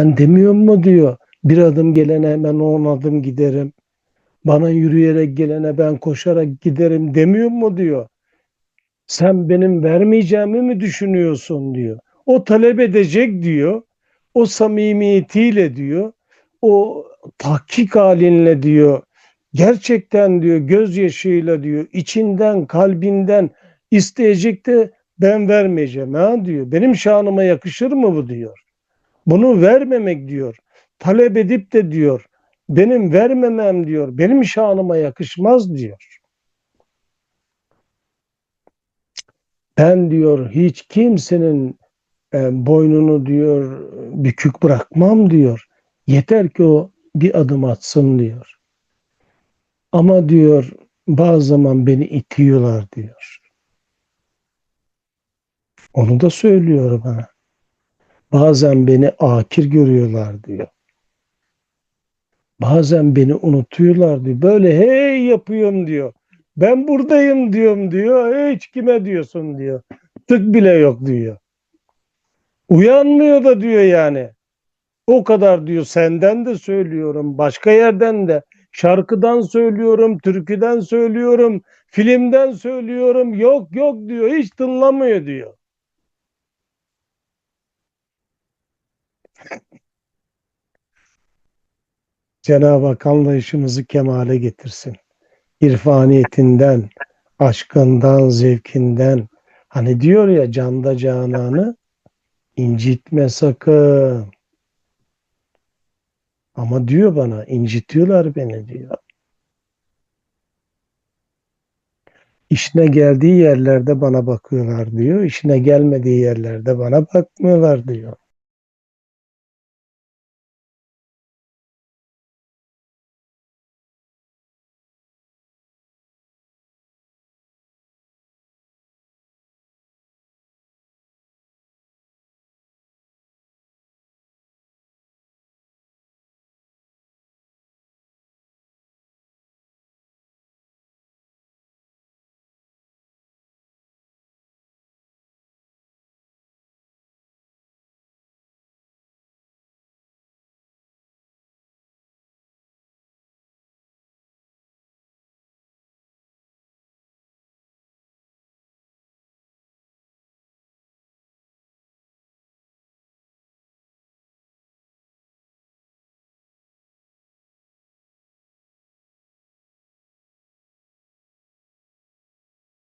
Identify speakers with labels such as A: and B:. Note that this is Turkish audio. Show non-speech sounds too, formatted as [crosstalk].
A: Ben demiyor mu diyor. Bir adım gelene hemen on adım giderim. Bana yürüyerek gelene ben koşarak giderim demiyor mu diyor. Sen benim vermeyeceğimi mi düşünüyorsun diyor. O talep edecek diyor. O samimiyetiyle diyor. O tahkik halinle diyor. Gerçekten diyor gözyaşıyla diyor. içinden kalbinden isteyecek de ben vermeyeceğim ha diyor. Benim şanıma yakışır mı bu diyor. Bunu vermemek diyor. Talep edip de diyor. Benim vermemem diyor. Benim şanıma yakışmaz diyor. Ben diyor hiç kimsenin e, boynunu diyor bükük bırakmam diyor. Yeter ki o bir adım atsın diyor. Ama diyor bazı zaman beni itiyorlar diyor. Onu da söylüyor bana. Bazen beni akir görüyorlar diyor. Bazen beni unutuyorlar diyor. Böyle hey yapıyorum diyor. Ben buradayım diyorum diyor. Hiç kime diyorsun diyor. Tık bile yok diyor. Uyanmıyor da diyor yani. O kadar diyor senden de söylüyorum. Başka yerden de. Şarkıdan söylüyorum. Türküden söylüyorum. Filmden söylüyorum. Yok yok diyor. Hiç tınlamıyor diyor. [laughs] Cenab-ı Hak anlayışımızı kemale getirsin. İrfaniyetinden, aşkından, zevkinden. Hani diyor ya canda cananı incitme sakın. Ama diyor bana incitiyorlar beni diyor. İşine geldiği yerlerde bana bakıyorlar diyor. İşine gelmediği yerlerde bana bakmıyorlar diyor.